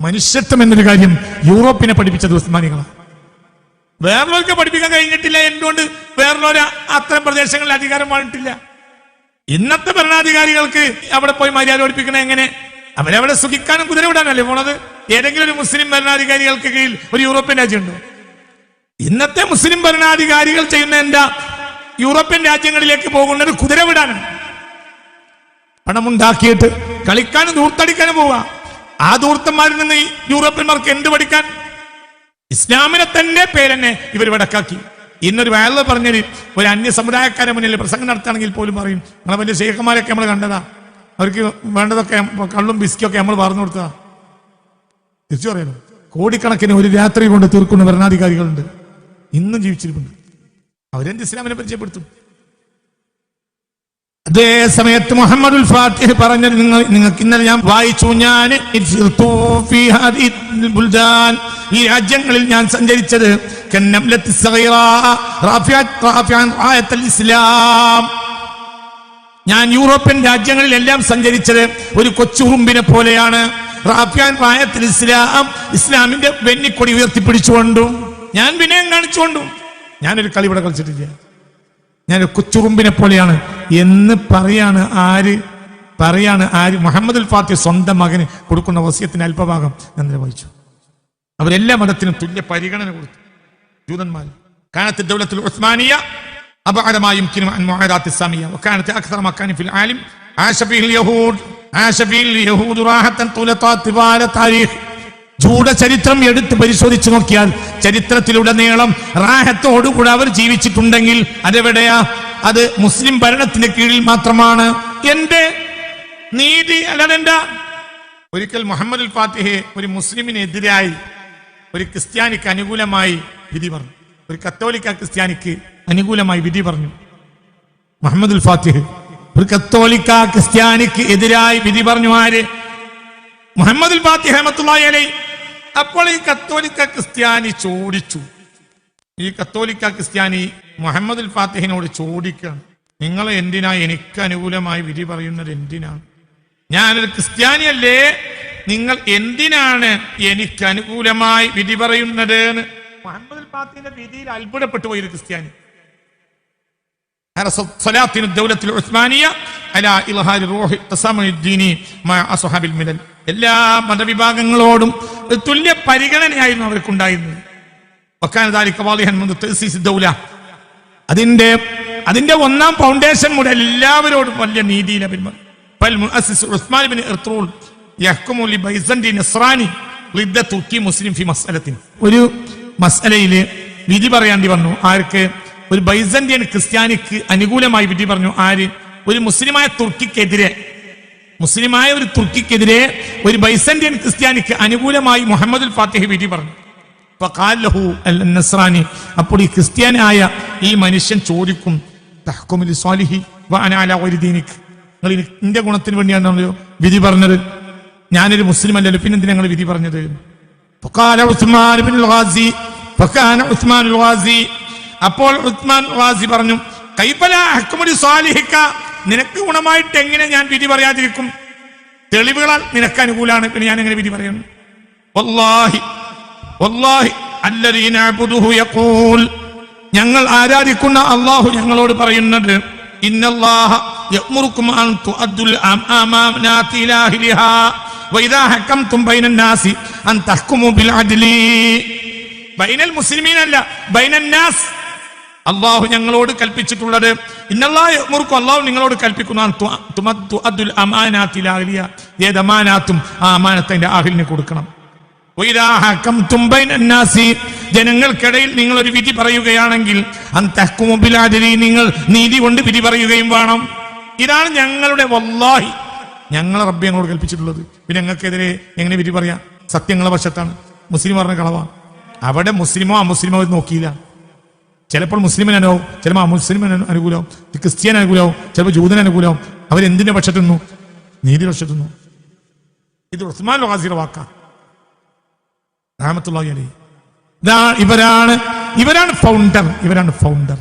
മനുഷ്യത്വം എന്നൊരു കാര്യം യൂറോപ്പിനെ പഠിപ്പിച്ചത് ഉസ്മാനികളാണ് വേറൊരാൾക്ക് പഠിപ്പിക്കാൻ കഴിഞ്ഞിട്ടില്ല എന്തുകൊണ്ട് വേറൊരു അത്തരം പ്രദേശങ്ങളിൽ അധികാരം വാങ്ങിട്ടില്ല ഇന്നത്തെ ഭരണാധികാരികൾക്ക് അവിടെ പോയി മര്യാദ പഠിപ്പിക്കണേ എങ്ങനെ? അവരവിടെ സുഖിക്കാനും കുതിര വിടാനല്ലേ പോണത്? ഏതെങ്കിലും ഒരു മുസ്ലിം ഭരണാധികാരികൾക്ക് കീഴിൽ ഒരു യൂറോപ്യൻ രാജ്യമുണ്ടോ? ഇന്നത്തെ മുസ്ലിം ഭരണാധികാരികൾ ചെയ്യുന്ന എന്താ യൂറോപ്യൻ രാജ്യങ്ങളിലേക്ക് പോകുന്നത് കുതിര വിടാനാണ് പണമുണ്ടാക്കിയിട്ട് കളിക്കാനും ദൂർത്തടിക്കാനും പോവുക ആ ദൂർത്തന്മാരിൽ നിന്ന് യൂറോപ്യന്മാർക്ക് എന്ത് പഠിക്കാൻ? ഇസ്ലാമിനെ തന്നെ പേരെന്നെ ഇവർ വടക്കാക്കി. ഇന്നൊരു വേള പറഞ്ഞൊരു ഒരു അന്യ സമുദായക്കാരെ മുന്നിൽ പ്രസംഗം നടത്തുകയാണെങ്കിൽ പോലും പറയും നമ്മളെ വലിയ ശേഖന്മാരൊക്കെ നമ്മൾ കണ്ടതാ. അവർക്ക് വേണ്ടതൊക്കെ കള്ളും ബിസ്ക്കൊക്കെ നമ്മൾ പറഞ്ഞു കൊടുത്തതാ. തിരിച്ചു പറയണം. കോടിക്കണക്കിന് ഒരു രാത്രി കൊണ്ട് തീർക്കുന്ന ഭരണാധികാരികളുണ്ട്. ഇന്നും ജീവിച്ചിരിപ്പുണ്ട്. അവരെന്ത് ഇസ്ലാമിനെ പരിചയപ്പെടുത്തും? അതേ സമയത്ത് മുഹമ്മദുൽ ഫാത്തിഹ് പറഞ്ഞത് നിങ്ങൾ നിങ്ങൾക്ക് ഇന്നലെ ഞാൻ വായിച്ചു. ഞാൻ. ഈ രാജ്യങ്ങളിൽ ഞാൻ സഞ്ചരിച്ചത് ഇസ്ലാം. ഞാൻ യൂറോപ്യൻ രാജ്യങ്ങളിലെല്ലാം സഞ്ചരിച്ചത് ഒരു കൊച്ചുറുമ്പിനെ പോലെയാണ്. റാഫിയാൻ റായത്തിൽ ഇസ്ലാം ഇസ്ലാമിന്റെ വെന്നിക്കൊടി ഉയർത്തിപ്പിടിച്ചുകൊണ്ടും ഞാൻ വിനയം കാണിച്ചുകൊണ്ടും ഞാനൊരു കളി ഇവിടെ കളിച്ചിട്ടില്ല. ഞാൻ കൊച്ചുറുമ്പിനെ പോലെയാണ് എന്ന് പറയാണ് ആര് പറയാണ് ആര് മുഹമ്മദ് ഫാത്തി സ്വന്തം മകന് കൊടുക്കുന്ന വസ്യത്തിന് അല്പഭാഗം ഞാൻ ഇന്നലെ വായിച്ചു അവരെല്ലാ മതത്തിനും തുല്യ പരിഗണന കൊടുത്തു ജൂതന്മാർ كانت الدولة العثمانية أبعد ما يمكن عن معاداة السامية وكانت أكثر مكان في العالم عاش فيه اليهود عاش فيه اليهود راحة طول طوال تاريخ ജൂത ചരിത്രം എടുത്ത് പരിശോധിച്ചു നോക്കിയാൽ ചരിത്രത്തിലുടനീളം റാഹത്തോടുകൂടെ അവർ ജീവിച്ചിട്ടുണ്ടെങ്കിൽ അതെവിടെയാ? അത് മുസ്ലിം ഭരണത്തിന് കീഴിൽ മാത്രമാണ്. എന്റെ നീതി അല്ലാതെ ഒരിക്കൽ മുഹമ്മദ് ഫാത്തിഹെ ഒരു മുസ്ലിമിനെതിരായി ഒരു ക്രിസ്ത്യാനിക്ക് അനുകൂലമായി വിധി പറഞ്ഞു. ഒരു കത്തോലിക്ക ക്രിസ്ത്യാനിക്ക് അനുകൂലമായി വിധി പറഞ്ഞു. മുഹമ്മദ് അൽ ഫാത്തിഹ് ഒരു കത്തോലിക്ക ക്രിസ്ത്യാനിക്ക് എതിരായി വിധി പറഞ്ഞു ആര്? മുഹമ്മദ് ഫാത്തിഹ് അലൈഹി അപ്പോൾ ഈ കത്തോലിക്ക ക്രിസ്ത്യാനി ചോദിച്ചു. ഈ കത്തോലിക്ക ക്രിസ്ത്യാനി മുഹമ്മദ് ഫാത്തിഹിനോട് ചോദിക്കുകയാണ്. നിങ്ങൾ എന്തിനാ എനിക്ക് അനുകൂലമായി വിധി പറയുന്നത് എന്തിനാണ്? ഞാനൊരു ക്രിസ്ത്യാനിയല്ലേ. നിങ്ങൾ എന്തിനാണ് എനിക്ക് അനുകൂലമായി വിധി പറയുന്നത് മുഹമ്മദ് ഫാത്തിന്റെ വിധിയിൽ അത്ഭുതപ്പെട്ടു പോയി ഒരു ക്രിസ്ത്യാനി. حرصت سلاطين الدولة العثمانية على إظهار روح التسامح الديني مع أصحاب الملل എല്ലാ മതവിഭാഗങ്ങളോടും ഒരു തുല്യ പരിഗണനയായിരുന്നു അവർക്കുണ്ടായിരുന്നത് വക്കാൻ ദാലിക വാളിഹൻ മുൻപ് തഅസീസ് الدولة അതിന്റെ അതിന്റെ ഒന്നാം ഫൗണ്ടേഷൻ മുതൽ എല്ലാവരോടും വലിയ നീതിയിലെ പെരുമാറി فالمؤسس عثمان بن إرطغرل يحكم لبيزنطي نصراني ضد تركي مسلم في مسألة ഒരു മസ്അലയില് വിധി പറയേണ്ടി വന്നു ആർക്ക് ഒരു ബൈസന്റിയൻ ക്രിസ്ത്യാനിക്ക് അനുകൂലമായി പറ്റി പറഞ്ഞു ആര്? ഒരു മുസ്ലിമായ തുർക്കിക്കെതിരെ. മുസ്ലിമായ ഒരു തുർക്കിക്കെതിരെ ഒരു ബൈസന്റിയൻ ക്രിസ്ത്യാനിക്ക് അനുകൂലമായി മുഹമ്മദുൽ ഫാത്തിഹ് പറ്റി പറഞ്ഞു. ഫഖാലഹു അൽ നസ്രാനി. അപ്പോൾ ഈ ക്രിസ്ത്യാനായ ഈ മനുഷ്യൻ ചോദിക്കും തഹ്കുമിൽ നിങ്ങൾ എന്റെ ഗുണത്തിന് വേണ്ടിയാണല്ലോ വിധി പറഞ്ഞത്. ഞാനൊരു മുസ്ലിം അല്ലല്ലോ പിന്നെ ഞങ്ങൾ വിധി പറഞ്ഞത്? ഉസ്മാൻ ഫഖാന ഉസ്മാൻ അപ്പോൾ ഉസ്മാൻ വാസി പറഞ്ഞു കൈപ്പല അഹ്കുമുടി സ്വാലിഹിക്ക നിനക്ക് ഗുണമായിട്ട് എങ്ങനെ ഞാൻ വിധി പറയാതിരിക്കും? തെളിവുകളാൽ നിനക്ക് അനുകൂലമാണ് പിന്നെ ഞാൻ എങ്ങനെ വിധി പറയുന്നു. ഞങ്ങൾ ആരാധിക്കുന്ന അള്ളാഹു ഞങ്ങളോട് പറയുന്നത് ഇന്നല്ലാഹ ബൈനൽ അള്ളാഹു ഞങ്ങളോട് കൽപ്പിച്ചിട്ടുള്ളത് ഇന്നല്ലാഹുർക്കും അള്ളാഹു നിങ്ങളോട് കൽപ്പിക്കുന്ന. ഏത് അമാനാത്തും ആ അമാനത്തിന്റെ ആഹിലിന് കൊടുക്കണം. ജനങ്ങൾക്കിടയിൽ നിങ്ങൾ ഒരു വിധി പറയുകയാണെങ്കിൽ ബിൽ നിങ്ങൾ നീതി കൊണ്ട് വിധി പറയുകയും വേണം. ഇതാണ് ഞങ്ങളുടെ വല്ലാഹി. ഞങ്ങളെ റബ്ബി ഞങ്ങളോട് കൽപ്പിച്ചിട്ടുള്ളത്. പിന്നെ ഞങ്ങൾക്കെതിരെ എങ്ങനെ വിധി പറയാം? സത്യങ്ങളെ വശത്താണ്. മുസ്ലിം പറഞ്ഞ കളവാണ് അവിടെ മുസ്ലിമോ അമുസ്ലിമോ നോക്കിയില്ല. ചിലപ്പോൾ മുസ്ലിമിന് അനുഭവം ചിലപ്പോൾ മുസ്ലിമിന് അനു- അനുകൂലവും ക്രിസ്ത്യൻ അനുകൂലവും ചിലപ്പോൾ ജൂതന് അനുകൂലവും. അവരെന്തിന്റെ പക്ഷത്തുന്നു നീതി പക്ഷത്തുന്നു ഇത് ഉസ്മാൻ വാസിയുടെ വാക്ക. രാമത്തുള്ള ഇവരാണ് ഇവരാണ് ഫൗണ്ടർ ഇവരാണ് ഫൗണ്ടർ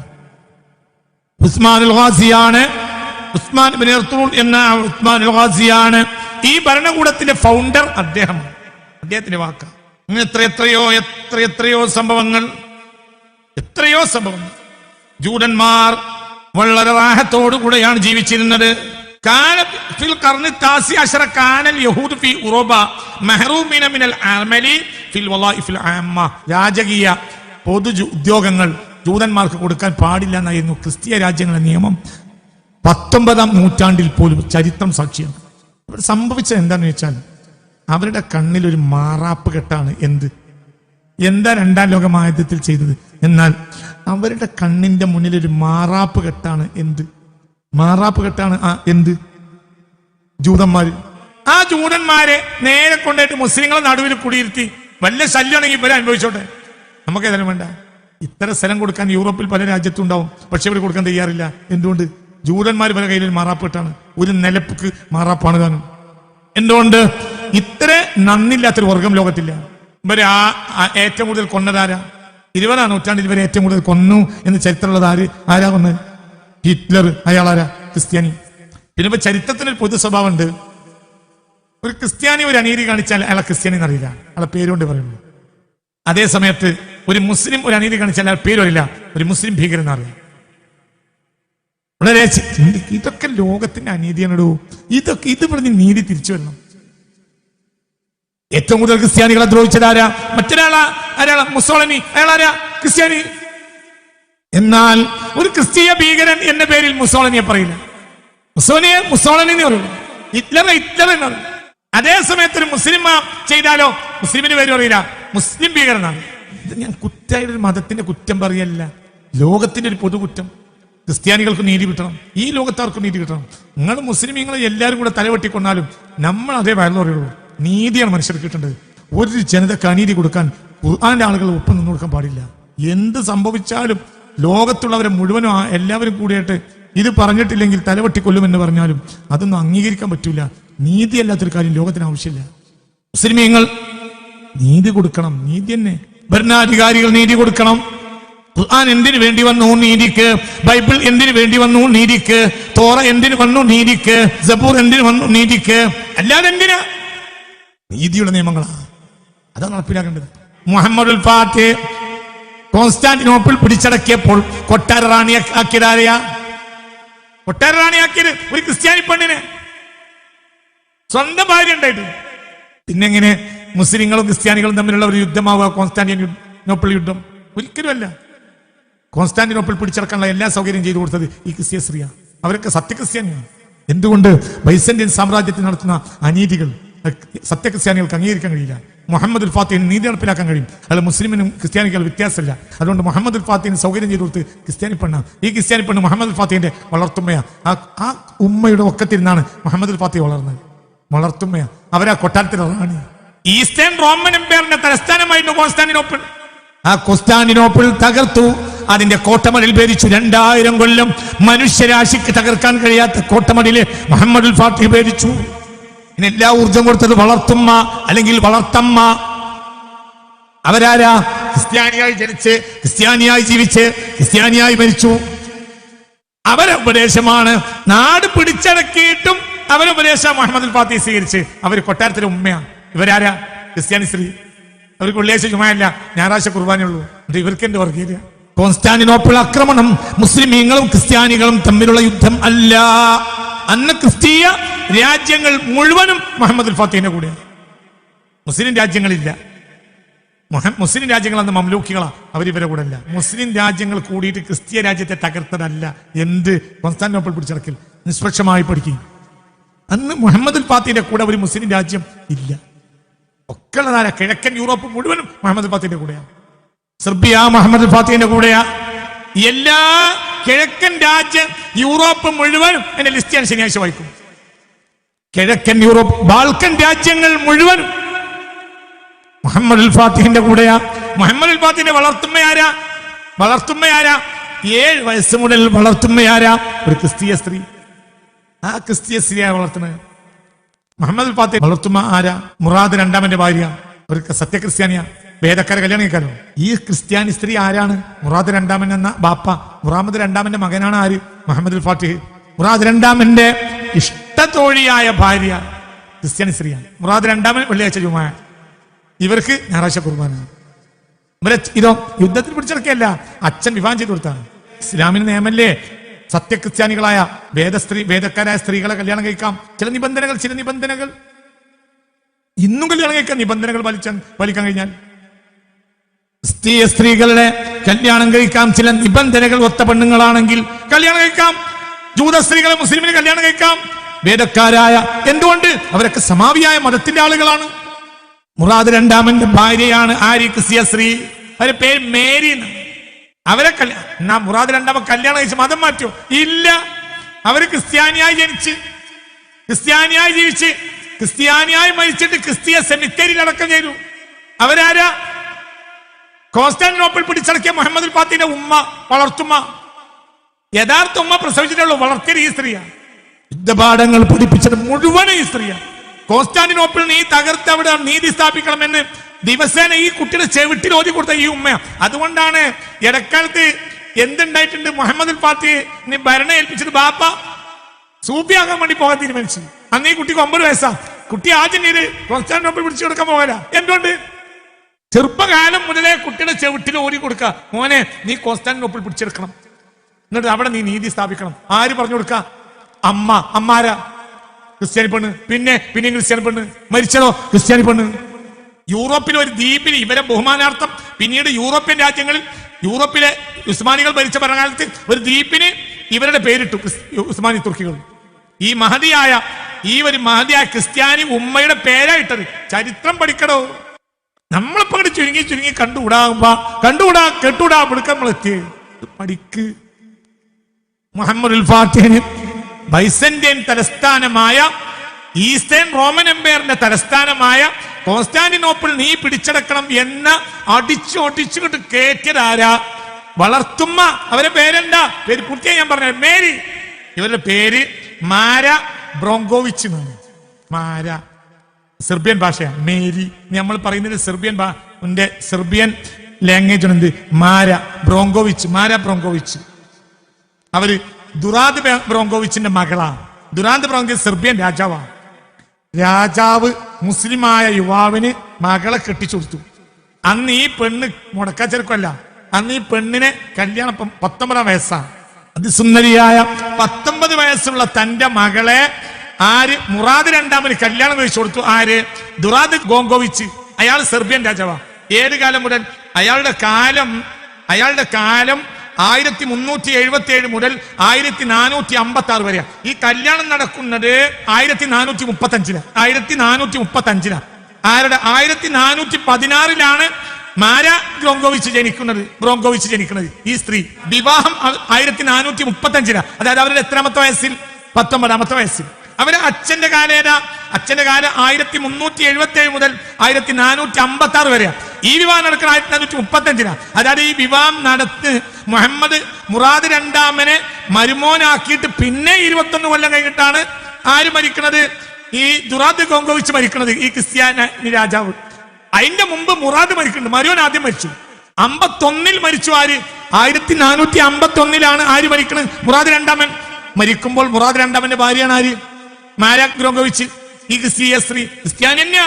ഖാസിയാണ് ഉസ്മാൻ ബിൻ ഇർത്തുൽ എന്ന ഖാസിയാണ്. ഈ ഭരണകൂടത്തിന്റെ ഫൗണ്ടർ അദ്ദേഹം അദ്ദേഹത്തിന്റെ വാക്ക. ഇങ്ങനെ എത്ര എത്രയോ എത്ര എത്രയോ സംഭവങ്ങൾ എത്രയോ സംഭവം. ജൂതന്മാർ വളരെ റാഹത്തോടുകൂടെയാണ് ജീവിച്ചിരുന്നത്. ഫിൽ അശറ കാനൽ ഫി മിനൽ ഫിൽ ആമ്മ രാജകീയ പൊതു ഉദ്യോഗങ്ങൾ ജൂതന്മാർക്ക് കൊടുക്കാൻ പാടില്ല എന്നായിരുന്നു ക്രിസ്തീയ രാജ്യങ്ങളുടെ നിയമം. പത്തൊമ്പതാം നൂറ്റാണ്ടിൽ പോലും ചരിത്രം സാക്ഷിയാണ്. സംഭവിച്ചത് എന്താണെന്ന് വെച്ചാൽ അവരുടെ കണ്ണിൽ ഒരു മാറാപ്പ് കെട്ടാണ് എന്ത്? എന്താ രണ്ടാം ലോകമായുധത്തിൽ ചെയ്തത്? എന്നാൽ അവരുടെ കണ്ണിന്റെ മുന്നിൽ ഒരു മാറാപ്പ് കെട്ടാണ് എന്ത്? മാറാപ്പ് കെട്ടാണ് ആ എന്ത്? ജൂതന്മാര്. ആ ജൂതന്മാരെ നേരെ കൊണ്ടുപോയിട്ട് മുസ്ലിങ്ങളെ നടുവിൽ കുടിയിരുത്തി. വല്ല ശല്യമാണെങ്കിൽ ഇവരെ അനുഭവിച്ചോട്ടെ. നമുക്ക് ഏതായാലും വേണ്ട. ഇത്ര സ്ഥലം കൊടുക്കാൻ യൂറോപ്പിൽ പല രാജ്യത്തും ഉണ്ടാവും പക്ഷെ ഇവർ കൊടുക്കാൻ തയ്യാറില്ല. എന്തുകൊണ്ട്? ജൂതന്മാർ പല കയ്യിൽ മാറാപ്പ് കെട്ടാണ്. ഒരു നിലപ്പുക്ക് മാറാപ്പാണ് കാരണം. എന്തുകൊണ്ട്? ഇത്ര നന്ദില്ലാത്തൊരു വർഗം ലോകത്തില്ല. ഇവരെ ആ ഏറ്റവും കൂടുതൽ കൊന്നതാരാ ഇരുപതാം നൂറ്റാണ്ടിൽ ഇവരെ ഏറ്റവും കൂടുതൽ കൊന്നു എന്ന് ചരിത്രമുള്ളത് ആര്? ആരാ കൊന്നത്? ഹിറ്റ്ലർ. അയാളാരാ ക്രിസ്ത്യാനി. പിന്നെ ഇപ്പൊ ചരിത്രത്തിന് ഒരു പൊതു സ്വഭാവം ഉണ്ട് ഒരു ക്രിസ്ത്യാനി ഒരു അനീതി കാണിച്ചാൽ അയാളെ ക്രിസ്ത്യാനി എന്നറിയില്ല. അയാളെ പേരുകൊണ്ട് പറയുന്നു അതേ സമയത്ത് ഒരു മുസ്ലിം ഒരു അനീതി കാണിച്ചാൽ അയാൾ പേര് അറിയില്ല. ഒരു മുസ്ലിം ഭീകരൻ എന്നറിയാം വളരെ ഇതൊക്കെ ലോകത്തിന്റെ അനീതിയാണ് ഇതൊക്കെ ഇത് പറഞ്ഞ് നീതി തിരിച്ചു വരണം. ഏറ്റവും കൂടുതൽ ക്രിസ്ത്യാനികളെ ദ്രോഹിച്ചത് ആരാ? മറ്റൊരാളാ? ആരാളാ? മുസോളനി. അയാളാരാ? ക്രിസ്ത്യാനി. എന്നാൽ ഒരു ക്രിസ്തീയ ഭീകരൻ എന്ന പേരിൽ മുസോളനിയെ പറയില്ല മുസോളിയെ മുസോളനി എന്ന് പറയുന്നു. ഹിറ്റ്ലറെ ഹിറ്റ്ലർ എന്ന് പറയും അതേ സമയത്ത് ഒരു മുസ്ലിം ചെയ്താലോ? മുസ്ലിമിന് പേര് പറയില്ല മുസ്ലിം ഭീകരനാണ്. ഇത് ഞാൻ കുറ്റായ ഒരു മതത്തിന്റെ കുറ്റം പറയല്ല. ലോകത്തിന്റെ ഒരു പൊതുകുറ്റം. ക്രിസ്ത്യാനികൾക്ക് നീതി കിട്ടണം. ഈ ലോകത്താർക്കും നീതി കിട്ടണം. നിങ്ങൾ മുസ്ലിം മുസ്ലിമീങ്ങളെ എല്ലാവരും കൂടെ തലവെട്ടിക്കൊണ്ടാലും നമ്മൾ അതേ വയറു പറയുള്ളൂ നീതിയാണ് മനുഷ്യർക്ക് കിട്ടേണ്ടത്. ഒരു ജനതക്ക് അനീതി കൊടുക്കാൻ ഖുർആാന്റെ ആളുകൾ ഒപ്പം നിന്ന് കൊടുക്കാൻ പാടില്ല. എന്ത് സംഭവിച്ചാലും ലോകത്തുള്ളവരെ മുഴുവനും എല്ലാവരും കൂടിയിട്ട് ഇത് പറഞ്ഞിട്ടില്ലെങ്കിൽ തലവെട്ടി കൊല്ലുമെന്ന് പറഞ്ഞാലും അതൊന്നും അംഗീകരിക്കാൻ പറ്റൂല. നീതിയല്ലാത്തൊരു കാര്യം ലോകത്തിന് ആവശ്യമില്ല. മുസ്ലിമീങ്ങൾ നീതി കൊടുക്കണം. നീതി തന്നെ. ഭരണാധികാരികൾ നീതി കൊടുക്കണം. ഖുർആൻ എന്തിനു വേണ്ടി വന്നു നീതിക്ക്? ബൈബിൾ എന്തിനു വേണ്ടി വന്നു നീതിക്ക്? തോറ എന്തിനു വന്നു നീതിക്ക്? സബൂർ എന്തിനു വന്നു നീതിക്ക്? അല്ലാതെ എന്തിനാ നീതിയുടെ നിയമങ്ങളാണ് അതാണ് നടപ്പിലാക്കേണ്ടത്. മുഹമ്മദ് ഫാത്തി കോൺസ്റ്റാന്റിനോപ്പിൾ പിടിച്ചടക്കിയപ്പോൾ കൊട്ടാര റാണി ആക്കിയതാരെയാ? കൊട്ടാര റാണി ആക്കിയത് ഒരു ക്രിസ്ത്യാനി പെണ്ണിനെ. സ്വന്തം ഭാര്യ ഉണ്ടായിട്ട്. പിന്നെങ്ങനെ മുസ്ലിങ്ങളും ക്രിസ്ത്യാനികളും തമ്മിലുള്ള ഒരു യുദ്ധമാവുക കോൺസ്റ്റാന്റിനോപ്പിൾ യുദ്ധം. ഒരിക്കലുമല്ല. കോൺസ്റ്റാന്റിനോപ്പിൾ പിടിച്ചടക്കാനുള്ള എല്ലാ സൗകര്യം ചെയ്തു കൊടുത്തത് ഈ ക്രിസ്ത്യ സ്ത്രീയാണ് അവരൊക്കെ സത്യക്രിസ്ത്യാനിയാണ് എന്തുകൊണ്ട് ബൈസന്റിയൻ സാമ്രാജ്യത്തിൽ നടത്തുന്ന അനീതികൾ സത്യക്രിസ്ത്യാനികൾക്ക് അംഗീകരിക്കാൻ കഴിയില്ല. മുഹമ്മദ് ഉൽ ഫാത്തിന് നീതി നടപ്പിലാക്കാൻ കഴിയും. അല്ല മുസ്ലിമിനും ക്രിസ്ത്യാനികൾ വ്യത്യാസമില്ല. അതുകൊണ്ട് മുഹമ്മദ് ഉൽ ഫാത്തിന് സൗകര്യം ചെയ്തു കൊടുത്ത് ക്രിസ്ത്യാനി പെണ്ണ ഈ ക്രിസ്ത്യാനി പെണ്ണ് മുഹമ്മദ് ഫാത്തിന്റെ വളർത്തുമ്മയാ. ആ ആ ഉമ്മയുടെ ഒക്കത്തിരുന്നാണ് മുഹമ്മദ് ഫാത്തി വളർന്നത്. വളർത്തുമ്മയാ. അവരാ കൊട്ടാരത്തിൽ റാണി ഈസ്റ്റേൺ റോമൻ എംപയറിന്റെ തലസ്ഥാനമായിരുന്നു കോൺസ്റ്റാന്റിനോപ്പിൾ. ആ കൊസ്റ്റാന്റിനോപ്പിൾ തകർത്തു. അതിന്റെ കോട്ടമടിൽ ഭേദിച്ചു. രണ്ടായിരം കൊല്ലം മനുഷ്യരാശിക്ക് തകർക്കാൻ കഴിയാത്ത കോട്ടമടിയിലെ മുഹമ്മദ് ഫാത്തി ഭേദിച്ചു. ഇതിന് എല്ലാ ഊർജം കൊടുത്തത് വളർത്തുമ്മ അല്ലെങ്കിൽ വളർത്തമ്മ. അവരാരാ? ക്രിസ്ത്യാനിയായി ജനിച്ച് ക്രിസ്ത്യാനിയായി ജീവിച്ച് ക്രിസ്ത്യാനിയായി മരിച്ചു. അവരെ ഉപദേശമാണ്. നാട് പിടിച്ചടക്കിയിട്ടും അവരെ ഉപദേശം മുഹമ്മദ് ഫാത്തി സ്വീകരിച്ച്. അവർ കൊട്ടാരത്തിലെ ഉമ്മയാണ്. ഇവരാരാ? ക്രിസ്ത്യാനി സ്ത്രീ. അവർക്ക് വെള്ളിയാഴ്ച ചുമയല്ല ഞായറാഴ്ച കുർബാനയുള്ളൂ. ഇത് ഇവർക്ക് എന്റെ വർഗീയത? കോൺസ്റ്റാന്റിനോപ്പിൾ ആക്രമണം മുസ്ലിമീങ്ങളും ക്രിസ്ത്യാനികളും തമ്മിലുള്ള യുദ്ധം അല്ല. അന്ന് ക്രിസ്തീയ രാജ്യങ്ങൾ മുഴുവനും മുഹമ്മദ് ഫാത്തിഹിന്റെ കൂടെയാണ്. മുസ്ലിം രാജ്യങ്ങളില്ല. മുസ്ലിം രാജ്യങ്ങൾ അന്ന് മംലൂക്കികളാ. അവരിവരെ കൂടെ അല്ല മുസ്ലിം രാജ്യങ്ങൾ കൂടിയിട്ട് ക്രിസ്തീയ രാജ്യത്തെ തകർത്തതല്ല. എന്ത്? കോൺസ്റ്റാന്റോപ്പിൾ പിടിച്ചിറക്കിൽ നിഷ്പക്ഷമായി പഠിക്കും അന്ന് മുഹമ്മദ് ഫാത്തിന്റെ കൂടെ ഒരു മുസ്ലിം രാജ്യം ഇല്ല. ഒക്കെ ഉള്ളതാരാ കിഴക്കൻ യൂറോപ്പ് മുഴുവനും മുഹമ്മദ് ഫാത്തിന്റെ കൂടെയാണ്. സെർബിയ മുഹമ്മദ് ഫാത്തിന്റെ കൂടെയാ. എല്ലാ കിഴക്കൻ രാജ്യം യൂറോപ്പ് മുഴുവനും എന്റെ ലിസ്റ്റ് ഞാൻ ശനിയാഴ്ച വായിക്കും. കിഴക്കൻ യൂറോപ്പ് ബാൾക്കൻ രാജ്യങ്ങൾ മുഴുവൻ. മുഹമ്മദ് ഫാത്തിഹിന്റെ കൂടെയാ. മുഹമ്മദ് അൽ വളർത്തുമ്മയാരാ വളർത്തുമ്മയാരാ ഏഴ് വയസ്സ് മുതൽ വളർത്തുമ്മയാരാ ഒരു ക്രിസ്തീയ സ്ത്രീ. ആ ക്രിസ്തീയ സ്ത്രീയാ വളർത്തുന്നത്. മുഹമ്മദ് ഫാത്തി വളർത്തുമ്മ ആരാ? മുറാദ് രണ്ടാമന്റെ ഭാര്യ. ഒരു സത്യക്രിസ്ത്യാനിയാ. വേദക്കാര കല്യാണം കേൾക്കാനോ ഈ ക്രിസ്ത്യാനി സ്ത്രീ ആരാണ്? മുറാദ് രണ്ടാമൻ എന്ന ബാപ്പ. മുറാമദ് രണ്ടാമന്റെ മകനാണ് ആര്? മുഹമ്മദ് ഫാത്തിഹ്. മുറാദ് രണ്ടാമന്റെ ഇഷ്ടത്തോഴിയായ ഭാര്യ ക്രിസ്ത്യാനി സ്ത്രീയാണ്. മുറാദ് രണ്ടാമൻ വെള്ളിയാഴ്ച ജുമാ ഇവർക്ക് ഞായറാഴ്ച കുർബാന ഇവരെ ഇതോ യുദ്ധത്തിൽ പിടിച്ചെടുക്കല്ല അച്ഛൻ വിവാഹം ചെയ്തു കൊടുത്താണ്. ഇസ്ലാമിന് നിയമല്ലേ സത്യക്രിസ്ത്യാനികളായ വേദസ്ത്രീ വേദക്കാരായ സ്ത്രീകളെ കല്യാണം കഴിക്കാം. ചില നിബന്ധനകൾ ചില നിബന്ധനകൾ. ഇന്നും കല്യാണം കഴിക്കാൻ നിബന്ധനകൾ പാലിച്ചാൻ വലിക്കാൻ കഴിഞ്ഞാൽ സ്ത്രീ സ്ത്രീകളുടെ കല്യാണം കഴിക്കാം. ചില നിബന്ധനകൾ ഒത്ത പെണ്ണുങ്ങളാണെങ്കിൽ കല്യാണം കഴിക്കാം. ജൂത സ്ത്രീകളെ മുസ്ലിമിന് കല്യാണം കഴിക്കാം. വേദക്കാരായ എന്തുകൊണ്ട്? അവരൊക്കെ സമാവിയായ മതത്തിന്റെ ആളുകളാണ്. മുറാദ് രണ്ടാമന്റെ ഭാര്യയാണ് ആരി ക്രിസ്തീയ സ്ത്രീ അവരെ പേര് മേരി. അവരെ കല്യാണം എന്നാ മുറാദ് രണ്ടാമൻ കല്യാണം കഴിച്ച് മതം മാറ്റോ ഇല്ല. അവർ ക്രിസ്ത്യാനിയായി ജനിച്ച്. ക്രിസ്ത്യാനിയായി ജീവിച്ച്. ക്രിസ്ത്യാനിയായി മരിച്ചിട്ട് ക്രിസ്തീയ സെമിത്തേരിയിൽ അടക്കം ചെയ്തു. അവരാരാ? കോൺസ്റ്റാന്റിനോപ്പിൾ പിടിച്ചടക്കിയ മുഹമ്മദ് ഫാത്തിന്റെ ഉമ്മ വളർത്തുമ്മ. യഥാർത്ഥ ഉമ്മ പ്രസവിച്ചിട്ടുള്ളൂ. വളർത്തിയ ഈ സ്ത്രീയാണ്. യുദ്ധപാഠങ്ങൾ പഠിപ്പിച്ചത് മുഴുവൻ ഈ സ്ത്രീയാണ്. കോൺസ്റ്റാന്റിനോപ്പിൾ നീ തകർത്ത് അവിടെ നീതി സ്ഥാപിക്കണമെന്ന് ദിവസേന ഈ കുട്ടിയുടെ ചെവിട്ടിൽ ഓതി കൊടുത്ത ഈ ഉമ്മ അതുകൊണ്ടാണ് ഇടക്കാലത്ത് എന്തുണ്ടായിട്ടുണ്ട്? മുഹമ്മദ് ഫാത്തി ഭരണ ഏൽപ്പിച്ചത് ബാപ്പ സൂപ്പിയാകാൻ വേണ്ടി പോകാൻ തീരുമാനിച്ചു. അന്ന് ഈ കുട്ടിക്ക് ഒമ്പത് വയസ്സാ. കുട്ടി ആദ്യം നീര് കോൺസ്റ്റാന്റിനോപ്പിൾ പിടിച്ചു കൊടുക്കാൻ പോകാല എന്തുകൊണ്ട്? ചെറുപ്പകാലം മുതലേ കുട്ടിയുടെ ചെവിട്ടിൽ ഓരി കൊടുക്കുക. മോനെ നീ കോൺസ്റ്റാന്റിനോപ്പിൾ പിടിച്ചെടുക്കണം. എന്നിട്ട് അവിടെ നീ നീതി സ്ഥാപിക്കണം. ആര് പറഞ്ഞു കൊടുക്ക അമ്മ അമ്മാര? ക്രിസ്ത്യാനി പെണ്ണ്. പിന്നെ പിന്നെ ക്രിസ്ത്യാനി പെണ്ണ്. മരിച്ചതോ? ക്രിസ്ത്യാനി പെണ്ണ്. യൂറോപ്പിലെ ഒരു ദ്വീപിൽ ഇവരെ ബഹുമാനാർത്ഥം. പിന്നീട് യൂറോപ്യൻ രാജ്യങ്ങളിൽ യൂറോപ്പിലെ ഉസ്മാനികൾ ഭരിച്ച ഭരണകാലത്ത് ഒരു ദ്വീപിന് ഇവരുടെ പേരിട്ടു ഉസ്മാനി തുർക്കികൾ. ഈ മഹതിയായ ഈ ഒരു മഹതിയായ ക്രിസ്ത്യാനി ഉമ്മയുടെ പേരായിട്ടത് ചരിത്രം പഠിക്കണോ നമ്മളിപ്പോ അങ്ങട് ചുരുങ്ങി ചുരുങ്ങി കണ്ടുകൂടാകുമ്പോ കണ്ടുകൂടാ കെട്ടുകൂടാ പിടുക്കം നമ്മൾ പഠിക്ക്. മുഹമ്മദ് ഫാത്തിഹിന് ബൈസന്റൈൻ തലസ്ഥാനമായ ഈസ്റ്റേൺ റോമൻ എംപയറിന്റെ തലസ്ഥാനമായ കോൺസ്റ്റാന്റിനോപ്പിൾ നീ പിടിച്ചെടുക്കണം എന്ന് അടിച്ചു ഒടിച്ചുകൊണ്ട് കേറ്റരാരാ വളർത്തുമ്മ അവരെ പേരെന്താ? പേര് പൂർത്തിയായി ഞാൻ പറഞ്ഞ മേരി. ഇവരുടെ പേര് മാര ബ്രോങ്കോവിച്ച് എന്നാണ് മാര. സെർബിയൻ ഭാഷയാണ്. മേരി. നമ്മൾ പറയുന്നത് സെർബിയൻ ഭാഷ സെർബിയൻ ലാംഗ്വേജ് ആണ് എന്ത്? മാര ബ്രോങ്കോവിച്ച്. മാര ബ്രോങ്കോവിച്ച്. അവർ ദുറാദ് ബ്രോങ്കോവിച്ചിന്റെ മകളാണ്. ദുറാദ് ബ്രോങ്കോവിച്ച് സെർബിയൻ രാജാവാണ്. രാജാവ് മുസ്ലിമായ യുവാവിന് മകളെ കെട്ടിച്ചു കൊടുത്തു അന്ന് ഈ പെണ്ണ് മുടക്കാച്ചെറുക്കല്ല അന്ന് ഈ പെണ്ണിനെ കല്യാണം പത്തൊമ്പതാം വയസ്സാണ്. അതിസുന്ദരിയായ പത്തൊമ്പത് വയസ്സുള്ള തന്റെ മകളെ ആര് മുറാദ് രണ്ടാമന് കല്യാണം കഴിച്ചു കൊടുത്തു ആര്? ദുറാദ് ഗോങ്കോവിച്ച് അയാൾ സെർബിയൻ രാജാവാണ്. ഏത് കാലം മുതൽ? അയാളുടെ കാലം അയാളുടെ കാലം ആയിരത്തി മുന്നൂറ്റി എഴുപത്തി ഏഴ് മുതൽ ആയിരത്തി നാനൂറ്റി അമ്പത്തി ആറ് വരെയാണ് ഈ കല്യാണം നടക്കുന്നത് ആയിരത്തി നാനൂറ്റി മുപ്പത്തി അഞ്ചിലാണ് ആയിരത്തി നാനൂറ്റി മുപ്പത്തി അഞ്ചിലാണ് ആരുടെ? ആയിരത്തി നാനൂറ്റി പതിനാറിലാണ് മാര ബ്രോങ്കോവിച്ച് ജനിക്കുന്നത്. ബ്രോങ്കോവിച്ച് ജനിക്കുന്നത് ഈ സ്ത്രീ. വിവാഹം ആയിരത്തി നാനൂറ്റി മുപ്പത്തി അഞ്ചിലാണ് അതായത് അവരുടെ എത്രാമത്തെ വയസ്സിൽ? പത്തൊമ്പതാമത്തെ വയസ്സിൽ. അവർ അച്ഛന്റെ കാലം ഏതാ? അച്ഛന്റെ കാലം ആയിരത്തി മുന്നൂറ്റി എഴുപത്തി ഏഴ് മുതൽ ആയിരത്തി നാനൂറ്റി അമ്പത്തി ആറ് വരെയാണ് ഈ വിവാഹം നടക്കുന്ന ആയിരത്തി നാനൂറ്റി മുപ്പത്തി അഞ്ചിനാണ് അതായത് ഈ വിവാഹം നടത്ത് മുഹമ്മദ് മുറാദ് രണ്ടാമനെ മരുമോനാക്കിയിട്ട് പിന്നെ ഇരുപത്തൊന്ന് കൊല്ലം കഴിഞ്ഞിട്ടാണ് ആര് മരിക്കുന്നത് ഈ ദുറാദ് കോങ്കോവിച്ച് മരിക്കുന്നത് ഈ ക്രിസ്ത്യാനി രാജാവ്. അതിന്റെ മുമ്പ് മുറാദ് മരിക്കുന്നുണ്ട് മരുവൻ ആദ്യം മരിച്ചു. അമ്പത്തൊന്നിൽ മരിച്ചു ആര്? ആയിരത്തി നാനൂറ്റി അമ്പത്തി ഒന്നിലാണ് ആര് മരിക്കുന്നത് മുറാദ് രണ്ടാമൻ. മരിക്കുമ്പോൾ മുറാദ് രണ്ടാമന്റെ ഭാര്യയാണ് ആര്? മാരാക് ഗ്രോഗോവിച്ച് ഈ ക്രിസ്തീയ സ്ത്രീ ക്രിസ്ത്യാനന്യ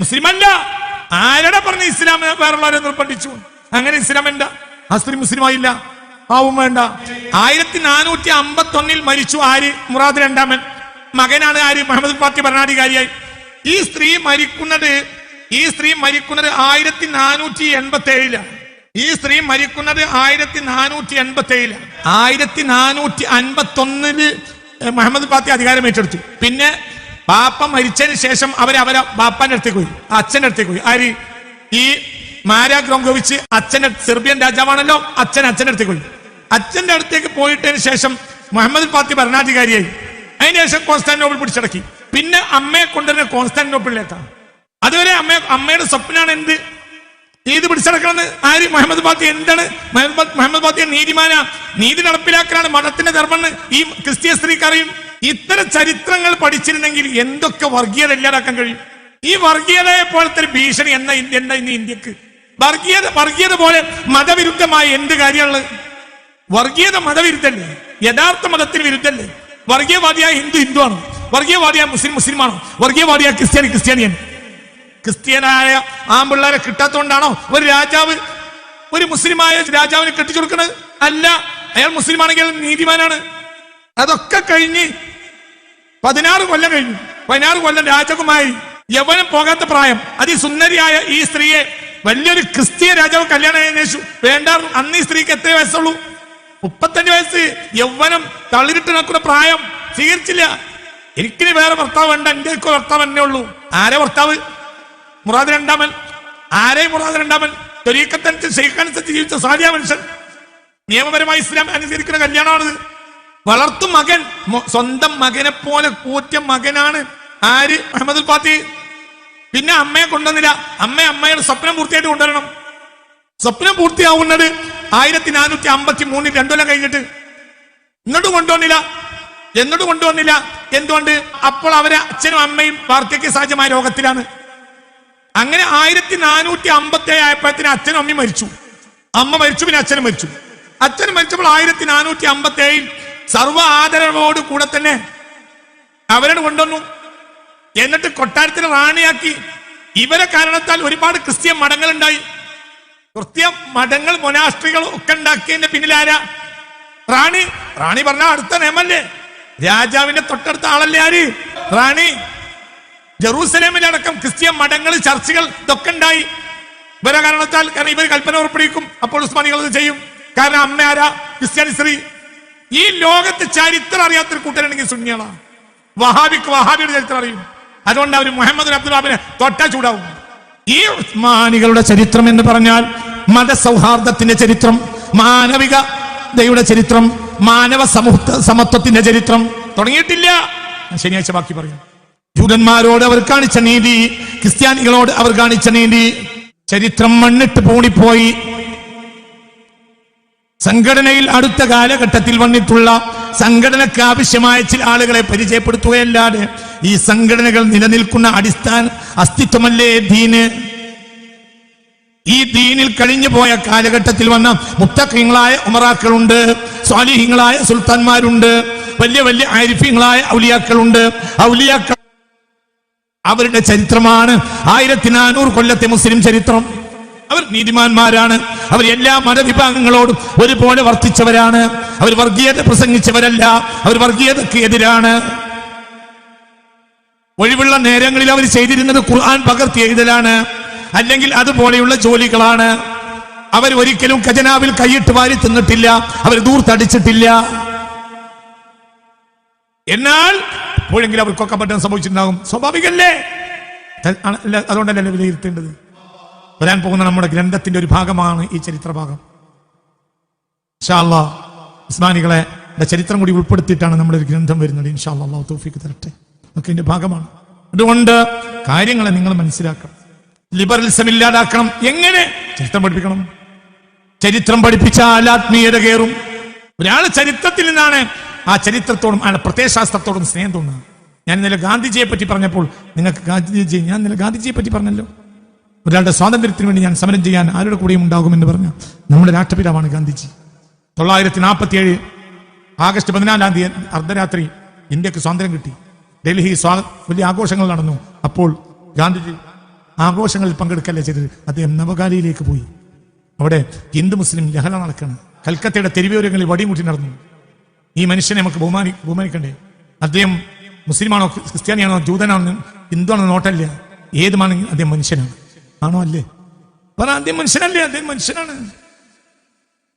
മുസ്ലിം അല്ല. ആരുടെ പറഞ്ഞ ഇസ്ലാം വേറുള്ളവരെ നിർബന്ധിച്ചു? അങ്ങനെ ഇസ്ലാം എന്താ ആ സ്ത്രീ മുസ്ലിം ആയില്ല ആവും വേണ്ട. ആയിരത്തി നാനൂറ്റി അമ്പത്തി ഒന്നിൽ മരിച്ചു ആര്? മുറാദ് രണ്ടാമൻ. മകനാണ് ആര്? മുഹമ്മദ് പാർട്ടി ഭരണാധികാരിയായി. ഈ സ്ത്രീ മരിക്കുന്നത് ഈ സ്ത്രീ മരിക്കുന്നത് ആയിരത്തി നാനൂറ്റി എൺപത്തി ഏഴിലാണ് ഈ സ്ത്രീ മരിക്കുന്നത് ആയിരത്തി നാനൂറ്റി എൺപത്തി ഏഴിലാണ് ആയിരത്തി നാനൂറ്റി അൻപത്തി ഒന്നിൽ മുഹമ്മദ് പാത്തി അധികാരം ഏറ്റെടുത്തു. പിന്നെ ബാപ്പ മരിച്ചതിന് ശേഷം അവരെ അവരെ ബാപ്പാന്റെ അടുത്തേക്ക് പോയി അച്ഛന്റെ അടുത്തേക്ക് പോയി. ആര്? ഈ മാരാ ഗ്രോങ്കോവിച്ച് അച്ഛന്റെ സെർബിയൻ രാജാവാണല്ലോ അച്ഛൻ അച്ഛന്റെ അടുത്തേക്ക് പോയി. അച്ഛന്റെ അടുത്തേക്ക് പോയിട്ടതിന് ശേഷം മുഹമ്മദ് പാത്തി ഭരണാധികാരിയായി. അതിനുശേഷം കോൺസ്റ്റാന്റിനോപ്പിൾ പിടിച്ചടക്കി. പിന്നെ അമ്മയെ കൊണ്ടുവരുന്ന കോൺസ്റ്റാന്റിനോപ്പിളിലേക്കാണ്. അതുവരെ അമ്മ അമ്മയുടെ സ്വപ്നമാണ് എന്ത്? നീതി പിടിച്ചടക്കണമെന്ന് ആര്? മുഹമ്മദ് ബാത്തി എന്താണ്? മുഹമ്മദ് ബാത്തി നീതിമാന നീതി നടപ്പിലാക്കലാണ് മതത്തിന്റെ ധർമ്മം ഈ ക്രിസ്ത്യൻ സ്ത്രീക്ക് അറിയും ഇത്തരം ചരിത്രങ്ങൾ പഠിച്ചിരുന്നെങ്കിൽ എന്തൊക്കെ വർഗീയത ഇല്ലാതാക്കാൻ കഴിയും? ഈ വർഗീയതയെ പോലത്തെ ഭീഷണി എന്ന എന്താ ഇന്ന് ഇന്ത്യയ്ക്ക്? വർഗീയത വർഗീയത പോലെ മതവിരുദ്ധമായ എന്ത് കാര്യമുള്ളത് വർഗീയത മതവിരുദ്ധല്ലേ? യഥാർത്ഥ മതത്തിന് വിരുദ്ധല്ലേ? വർഗീയവാദിയായ ഹിന്ദു ഹിന്ദു ആണോ വർഗീയവാദിയായ മുസ്ലിം മുസ്ലിമാണോ? വർഗീയവാദിയായ ക്രിസ്ത്യാനി ക്രിസ്ത്യാനിയാണ്. ക്രിസ്ത്യനായ ആമ്പിള്ളേരെ കിട്ടാത്തോണ്ടാണോ ഒരു രാജാവ് ഒരു മുസ്ലിമായ രാജാവിനെ കെട്ടിച്ചു കൊടുക്കുന്നത് അല്ല അയാൾ മുസ്ലിം ആണെങ്കിൽ നീതിമാനാണ്. അതൊക്കെ കഴിഞ്ഞ് പതിനാറ് കൊല്ലം കഴിഞ്ഞു പതിനാറ് കൊല്ലം രാജകുമാരി യവനം പോകാത്ത പ്രായം. അതിസുന്ദരിയായ ഈ സ്ത്രീയെ വലിയൊരു ക്രിസ്തീയ രാജാവ് കല്യാണം അന്വേഷിച്ചു വേണ്ട അന്ന് ഈ സ്ത്രീക്ക് എത്ര വയസ്സുള്ളൂ? മുപ്പത്തഞ്ച് വയസ്സ്. യൗവനം തളിരിട്ട് നടക്കുന്ന പ്രായം. സ്വീകരിച്ചില്ല. എനിക്കിനി വേറെ ഭർത്താവ് വേണ്ട എന്റെ ഭർത്താവ് തന്നെ ഉള്ളൂ. ആരെ ഭർത്താവ്? മുറാദ് രണ്ടാമൻ. ആരെ മുറാദ് രണ്ടാമൻ? തൊരീക്കത്തനുസരിച്ച് ശൈഖാനുസരിച്ച് ജീവിച്ച സാധ്യ മനുഷ്യൻ. നിയമപരമായി ഇസ്ലാം അനുസരിക്കുന്ന കല്യാണമാണിത്. വളർത്തു മകൻ. സ്വന്തം മകനെ പോലെ കൂറ്റ മകനാണ് ആര്? അഹമ്മദ് പാത്തി പിന്നെ അമ്മയെ കൊണ്ടുവന്നില്ല. അമ്മ അമ്മയുടെ സ്വപ്നം പൂർത്തിയായിട്ട് കൊണ്ടുവരണം. സ്വപ്നം പൂർത്തിയാവുന്നത് ആയിരത്തി നാനൂറ്റി അമ്പത്തി മൂന്നിൽ രണ്ടുകൊല്ലം കഴിഞ്ഞിട്ട്. എന്നിട്ട് കൊണ്ടുവന്നില്ല. എന്നിട്ട് കൊണ്ടുവന്നില്ല. എന്തുകൊണ്ട്? അപ്പോൾ അവരെ അച്ഛനും അമ്മയും വാർദ്ധക്യ സഹജമായ രോഗത്തിലാണ്. അങ്ങനെ ആയിരത്തി നാനൂറ്റി അമ്പത്തി ഏഴ് ആയപ്പോഴത്തിന് അച്ഛനും അമ്മയും മരിച്ചു. അമ്മ മരിച്ചു പിന്നെ അച്ഛനും മരിച്ചു. അച്ഛൻ മരിച്ചപ്പോൾ ആയിരത്തി നാനൂറ്റി അമ്പത്തി ഏഴിൽ സർവ ആദരവോട് കൂടെ തന്നെ അവരോട് കൊണ്ടുവന്നു. എന്നിട്ട് കൊട്ടാരത്തിന് റാണിയാക്കി. ഇവരെ കാരണത്താൽ ഒരുപാട് ക്രിസ്ത്യൻ മഠങ്ങൾ ഉണ്ടായി ക്രിസ്ത്യൻ മഠങ്ങൾ മൊനാസ്ട്രികൾ ഒക്കെ ഉണ്ടാക്കിയതിന്റെ പിന്നിലാരാ? റാണി. റാണി പറഞ്ഞ അടുത്ത നിയമല്ലേ രാജാവിന്റെ തൊട്ടടുത്ത ആളല്ലേ ആര്? റാണി. ജെറൂസലേമിലടക്കം ക്രിസ്ത്യൻ മഠങ്ങൾ ചർച്ചകൾ ഇതൊക്കെ ഉണ്ടായി. ഇവരെ കാരണത്താൽ കാരണം ഇവർ കൽപ്പന ഉറപ്പിടിക്കും. അപ്പോൾ ഉസ്മാനികൾ അത് ചെയ്യും. കാരണം അമ്മ ആരാ? ക്രിസ്ത്യാനി സ്ത്രീ. ഈ ലോകത്ത് ചരിത്രം അറിയാത്തൊരു കൂട്ടരുണ്ടെങ്കിൽ സുന്നികളാ. വഹാബിക്ക് വഹാബിയുടെ ചരിത്രം അറിയും. അതുകൊണ്ട് അവർ മുഹമ്മദ് അബ്ദുലാബിനെ തൊട്ടാ ചൂടാവും. ഈ ഉസ്മാനികളുടെ ചരിത്രം എന്ന് പറഞ്ഞാൽ മതസൗഹാർദ്ദത്തിന്റെ ചരിത്രം മാനവികതയുടെ ചരിത്രം മാനവ സമത്വത്തിന്റെ ചരിത്രം. തുടങ്ങിയിട്ടില്ല. ശനിയാഴ്ച ബാക്കി പറയാം. ജൂതന്മാരോട് അവർ കാണിച്ച നീതി ക്രിസ്ത്യാനികളോട് അവർ കാണിച്ച നീതി. ചരിത്രം മണ്ണിട്ട് പൂണിപ്പോയി. സംഘടനയിൽ അടുത്ത കാലഘട്ടത്തിൽ വന്നിട്ടുള്ള സംഘടനക്ക് ആവശ്യമായ ചില ആളുകളെ പരിചയപ്പെടുത്തുകയല്ലാതെ ഈ സംഘടനകൾ നിലനിൽക്കുന്ന അടിസ്ഥാന അസ്തിത്വമല്ലേ ദീന്? ഈ ദീനിൽ കഴിഞ്ഞു പോയ കാലഘട്ടത്തിൽ വന്ന മുത്തക്കങ്ങളായ ഉമറാക്കളുണ്ട് സ്വാലിഹിങ്ങളായ സുൽത്താൻമാരുണ്ട് വലിയ വലിയ ആരിഫ്യങ്ങളായ ഔലിയാക്കളുണ്ട്. ഔലിയാക്കൾ അവരുടെ ചരിത്രമാണ്. ആയിരത്തി നാനൂറ് കൊല്ലത്തെ മുസ്ലിം ചരിത്രം. അവർ നീതിമാന്മാരാണ്. അവർ എല്ലാ മതവിഭാഗങ്ങളോടും ഒരുപോലെ വർത്തിച്ചവരാണ്. അവർ വർഗീയത പ്രസംഗിച്ചവരല്ല. അവർ വർഗീയതക്ക് എതിരാണ്. ഒഴിവുള്ള നേരങ്ങളിൽ അവർ ചെയ്തിരുന്നത് ഖുർആൻ പകർത്തി എഴുതലാണ്. അല്ലെങ്കിൽ അതുപോലെയുള്ള ജോലികളാണ്. അവർ ഒരിക്കലും ഖജനാവിൽ കൈയിട്ട് വാരി തിന്നിട്ടില്ല. അവർ ദൂർത്തടിച്ചിട്ടില്ല. എന്നാൽ എപ്പോഴെങ്കിലും അവർക്കൊക്കെ പറ്റാൻ സംഭവിച്ചിട്ടുണ്ടാകും. സ്വാഭാവികല്ലേ അതുകൊണ്ടല്ലേ വിലയിരുത്തേണ്ടത് വരാൻ പോകുന്ന നമ്മുടെ ഗ്രന്ഥത്തിന്റെ ഒരു ഭാഗമാണ് ഈ ചരിത്രഭാഗം. ഇൻഷാല്ലാ ടെ ചരിത്രം കൂടി ഉൾപ്പെടുത്തിയിട്ടാണ് നമ്മുടെ ഒരു ഗ്രന്ഥം വരുന്നത്. ഇൻഷാല്ലാ തൗഫീക്ക് തരട്ടെ. ഒക്കെ ഇതിന്റെ ഭാഗമാണ്. അതുകൊണ്ട് കാര്യങ്ങളെ നിങ്ങൾ മനസ്സിലാക്കണം. ലിബറലിസം ഇല്ലാതാക്കണം. എങ്ങനെ? ചരിത്രം പഠിപ്പിക്കണം. ചരിത്രം പഠിപ്പിച്ചാൽ ആത്മീയത കയറും. ഒരാൾ ചരിത്രത്തിൽ നിന്നാണ് ആ ചരിത്രത്തോടും ആ പ്രത്യയശാസ്ത്രത്തോടും സ്നേഹം തോന്നുന്നത് ഞാൻ ഇന്നലെ ഗാന്ധിജിയെ പറ്റി പറഞ്ഞപ്പോൾ നിങ്ങൾക്ക് ഗാന്ധിജി ഞാൻ ഇന്നലെ ഗാന്ധിജിയെ പറ്റി പറഞ്ഞല്ലോ. ഒരാളുടെ സ്വാതന്ത്ര്യത്തിന് വേണ്ടി ഞാൻ സമരം ചെയ്യാൻ ആരുടെ കൂടെയും ഉണ്ടാകുമെന്ന് പറഞ്ഞു നമ്മുടെ രാഷ്ട്രപിതാവാണ് ഗാന്ധിജി. തൊള്ളായിരത്തി നാൽപ്പത്തി ഏഴ് ആഗസ്റ്റ് പതിനാലാം തീയതി അർദ്ധരാത്രി ഇന്ത്യയ്ക്ക് സ്വാതന്ത്ര്യം കിട്ടി. ഡൽഹി സ്വാ വലിയ ആഘോഷങ്ങൾ നടന്നു. അപ്പോൾ ഗാന്ധിജി ആഘോഷങ്ങളിൽ പങ്കെടുക്കല്ലേ ചെയ്തത്? അദ്ദേഹം നവകാലിയിലേക്ക് പോയി. അവിടെ ഹിന്ദു മുസ്ലിം ലഹള നടക്കണം. കൽക്കത്തയുടെ തെരുവോരങ്ങളിൽ വടിമുട്ടി നടന്നു. ഈ മനുഷ്യനെ നമുക്ക് ബഹുമാനി ബഹുമാനിക്കണ്ടേ? അദ്ദേഹം മുസ്ലിമാണോ ക്രിസ്ത്യാനിയാണോ ജൂതനാണോ ഹിന്ദുവാണോ നോട്ടല്ല. ഏതുമാണെങ്കിൽ അദ്ദേഹം മനുഷ്യനാണ്? ആണോ അല്ലേ? പറ അദ്ദേഹം മനുഷ്യനല്ലേ? അദ്ദേഹം മനുഷ്യനാണ്.